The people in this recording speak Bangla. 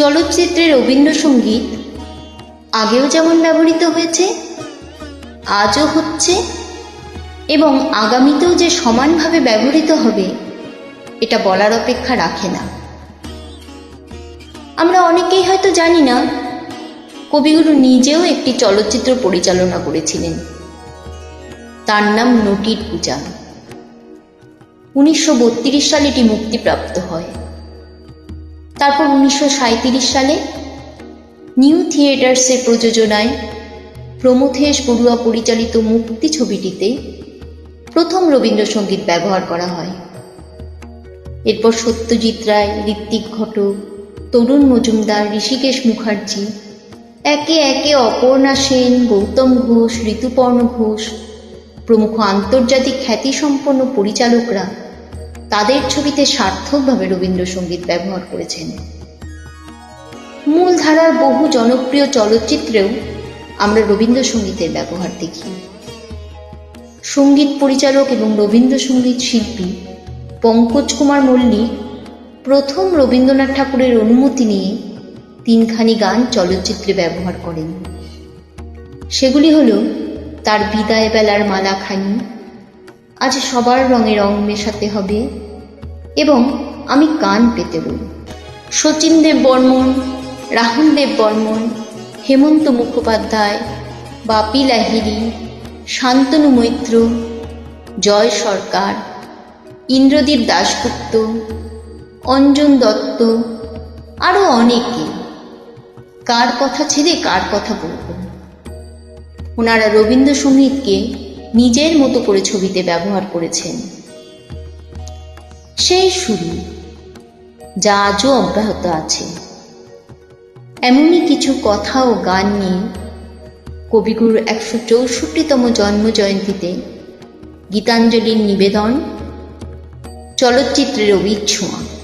চলচ্চিত্রে রবীন্দ্রসঙ্গীত আগেও যেমন ব্যবহৃত হয়েছে, আজও হচ্ছে এবং আগামীতেও যে সমানভাবে ব্যবহৃত হবে, এটা বলার অপেক্ষা রাখে না। আমরা অনেকেই হয়তো জানি না, কবিগুরু নিজেও একটি চলচ্চিত্র পরিচালনা করেছিলেন। তার নাম নটির পূজা। উনিশশো সালে এটি মুক্তিপ্রাপ্ত হয়। তারপর উনিশশো সাঁইত্রিশ সালে নিউ থিয়েটার্সের প্রযোজনায় প্রমথেশ বড়ুয়া পরিচালিত মুক্তি ছবিটিতে প্রথম রবীন্দ্রসঙ্গীত ব্যবহার করা হয়। এরপর সত্যজিৎ রায়, ঋত্বিক ঘটক, তরুণ মজুমদার, ঋষিকেশ মুখার্জি, একে একে অপর্ণা সেন, গৌতম ঘোষ, ঋতুপর্ণ ঘোষ, প্রমুখ আন্তর্জাতিক খ্যাতিসম্পন্ন পরিচালকরা তাদের ছবিতে সার্থকভাবে রবীন্দ্রসঙ্গীত ব্যবহার করেছেন। মূল ধারার বহু জনপ্রিয় চলচ্চিত্রেও আমরা রবীন্দ্রসঙ্গীতের ব্যবহার দেখি। সংগীত পরিচালক এবং রবীন্দ্রসঙ্গীত শিল্পী পঙ্কজ কুমার মল্লিক প্রথম রবীন্দ্রনাথ ঠাকুরের অনুমতি নিয়ে তিনখানি গান চলচ্চিত্রে ব্যবহার করেন। সেগুলি হল তার বিদায় বেলার মালাখানি আজ সবার রঙে রং মেশাতে হবে এবং আমি কান পেতে বলি শচীন দেব বর্মন রাহুল দেব বর্মন, হেমন্ত মুখোপাধ্যায়, বাপি লাহিড়ি, শান্তনু মৈত্র, জয় সরকার, ইন্দ্রদীপ দাশগুপ্ত, অঞ্জন দত্ত, আরও অনেকে। কার কথা ছেড়ে কার কথা বলব? ওনারা রবীন্দ্রসঙ্গীতকে নিজের মতো করে ছবিতে ব্যবহার করেছেন। সেই শুরু, যা আজও অব্যাহত আছে। এমনই কিছু কথা ও গান নিয়ে কবিগুরু একশো চৌষট্টিতম জন্ম জয়ন্তীতে গীতাঞ্জলির নিবেদন, চলচ্চিত্রের অবিচ্ছোঁয়া।